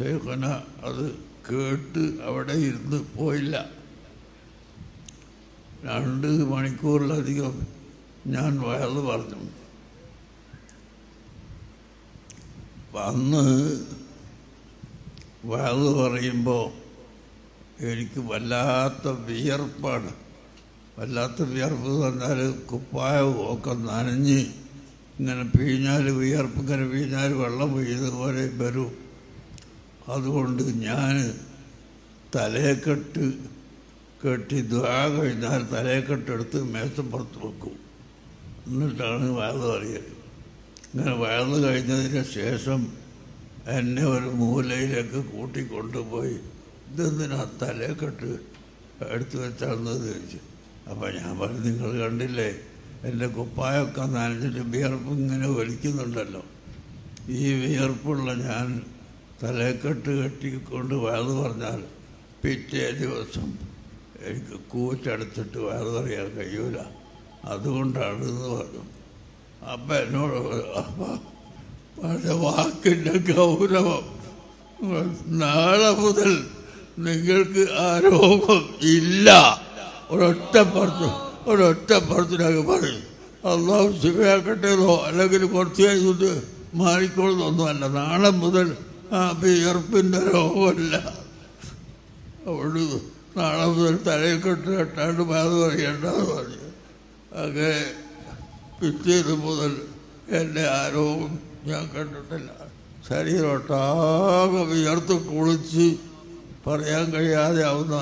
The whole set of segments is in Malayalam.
ഷെയ്ഖന അത് കേട്ട് അവിടെ ഇരുന്ന് പോയില്ല. രണ്ട് മണിക്കൂറിലധികം ഞാൻ വയത് പറഞ്ഞു അന്ന് വയത് പറയുമ്പോൾ എനിക്ക് വല്ലാത്ത വിയർപ്പാണ്. വല്ലാത്ത വിയർപ്പ് എന്ന് പറഞ്ഞാൽ കുപ്പായവും ഒക്കെ നനഞ്ഞ് ഇങ്ങനെ പിഴിഞ്ഞാൽ വിയർപ്പ് ഇങ്ങനെ പിഴിഞ്ഞാൽ വെള്ളം പെയ്യുന്നതുപോലെ വരും. അതുകൊണ്ട് ഞാൻ തലയെക്കെട്ട് കെട്ടി ദ്വാ കഴിഞ്ഞാൽ തലയെക്കെട്ടെടുത്ത് മേശപ്പുറത്ത് വെക്കും. എന്നിട്ടാണ് വയത് അറിയത് ഇങ്ങനെ വയത് കഴിഞ്ഞതിന് ശേഷം എന്നെ ഒരു മൂലയിലേക്ക് കൂട്ടിക്കൊണ്ടുപോയി ഇതെന്തിനാ തലയെക്കെട്ട് എടുത്തു വെച്ചാണെന്ന് ചോദിച്ചു. അപ്പം ഞാൻ പറഞ്ഞു നിങ്ങൾ കണ്ടില്ലേ എന്റെ കുപ്പായൊക്കെ നനഞ്ഞിട്ട് വിയർപ്പ് ഇങ്ങനെ വലിക്കുന്നുണ്ടല്ലോ. ഈ വിയർപ്പുള്ള ഞാൻ തലക്കെട്ട് കെട്ടിക്കൊണ്ട് വയത് പറഞ്ഞാൽ പിറ്റേ ദിവസം എനിക്ക് കൂച്ചെടുത്തിട്ട് വയത് പറയാൻ കഴിയൂല. അതുകൊണ്ടാണ് എന്ന് പറഞ്ഞു അപ്പം എന്നോട് പറഞ്ഞ വാക്കിന്റെ ഗൗരവം. നാളെ മുതൽ നിങ്ങൾക്ക് ആ രോഗം ഇല്ല. ഒരൊറ്റ ഒരൊറ്റപ്പുറത്തിനൊക്കെ ഒരൊറ്റ പുറത്തിനൊക്കെ പറയും. അള്ളാഹു ശിവയാക്കട്ടേതോ അല്ലെങ്കിൽ കുറച്ച് കഴിഞ്ഞിട്ട് മാറിക്കൊള്ളുന്നൊന്നുമല്ല നാളെ മുതൽ ആ വിയർപ്പിന്റെ രോഗമല്ല. അവിടെ നാളെ മുതൽ തലയിൽ കെട്ട് കെട്ടാണ്ട് ബാധ പറയണ്ടെന്ന് പറഞ്ഞു. അങ്ങനെ പിറ്റേത് മുതൽ എന്റെ ആരോഗ്യം ഞാൻ കണ്ടിട്ടില്ല. ശരീരമൊട്ടാകെ വിയർത്ത് കുളിച്ച് പറയാൻ കഴിയാതെ ആവുന്ന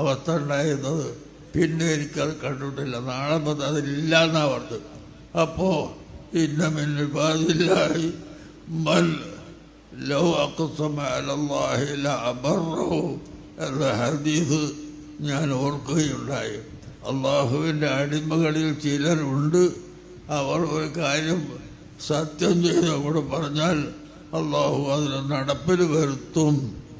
അവസ്ഥ ഉണ്ടായിരുന്നത് പിന്നെ എനിക്കത് കണ്ടിട്ടില്ല. നാളെ മുതൽ അതില്ല എന്നാണ് പറഞ്ഞത്. അപ്പോൾ ഇന്ന മിന്നിൽ ബാധില്ലായി മൽ ലോ അക്കുസമല്ലാഹില അബറോ എന്ന ഹദീസ് ഞാൻ ഓർക്കുകയുണ്ടായി. അള്ളാഹുവിന്റെ അടിമകളിൽ ചിലരുണ്ട്. അവർ ഒരു കാര്യം സത്യം ചെയ്ത് പറഞ്ഞാൽ അള്ളാഹു അതിന് നടപ്പിൽ വരുത്തും.